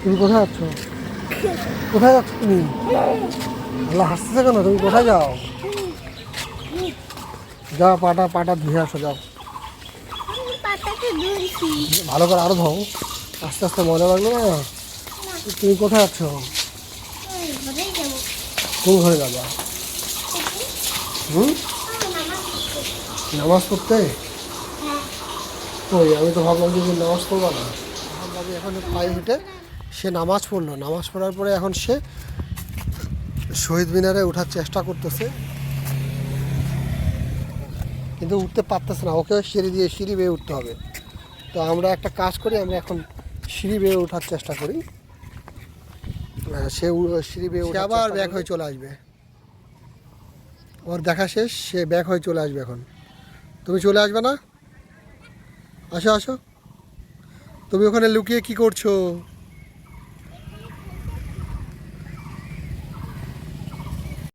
তুমি কোথায় যাচ্ছ কোথায় যাচ্ছ তুমি? আল্লাহ হাসতেছে কেন? তুমি কোথায় যাও? যাও পাটা পাটা ধুয়ে আসো যাও। ভালো করে আরও ধো আস্তে আস্তে মজা লাগল না? তুমি কোথায় যাচ্ছ কোন ঘরে যাবা? হুম? নামাজ পড়তে? ওই আমি তো ভাবলাম যে নামাজ পড়বা না। ভাবলাম এখন পায়ে হেঁটে সে নামাজ পড়ল। নামাজ পড়ার পরে এখন সে শহীদ মিনারে ওঠার চেষ্টা করতেছে। কিন্তু উঠতে পারতেছে না। ওকে সিঁড়ি দিয়ে সিঁড়ি বেয়ে উঠতে হবে। তো আমরা একটা কাজ করি আমরা এখন সিঁড়ি বেয়ে ওঠার চেষ্টা করি। সে সিঁড়ি বেয়ে উঠে আবার ব্যাক হয়ে চলে আসবে। ওর দেখা শেষ সে ব্যাক হয়ে চলে আসবে এখন। তুমি চলে আসবে না? আসো আসো। তুমি ওখানে লুকিয়ে কি করছ?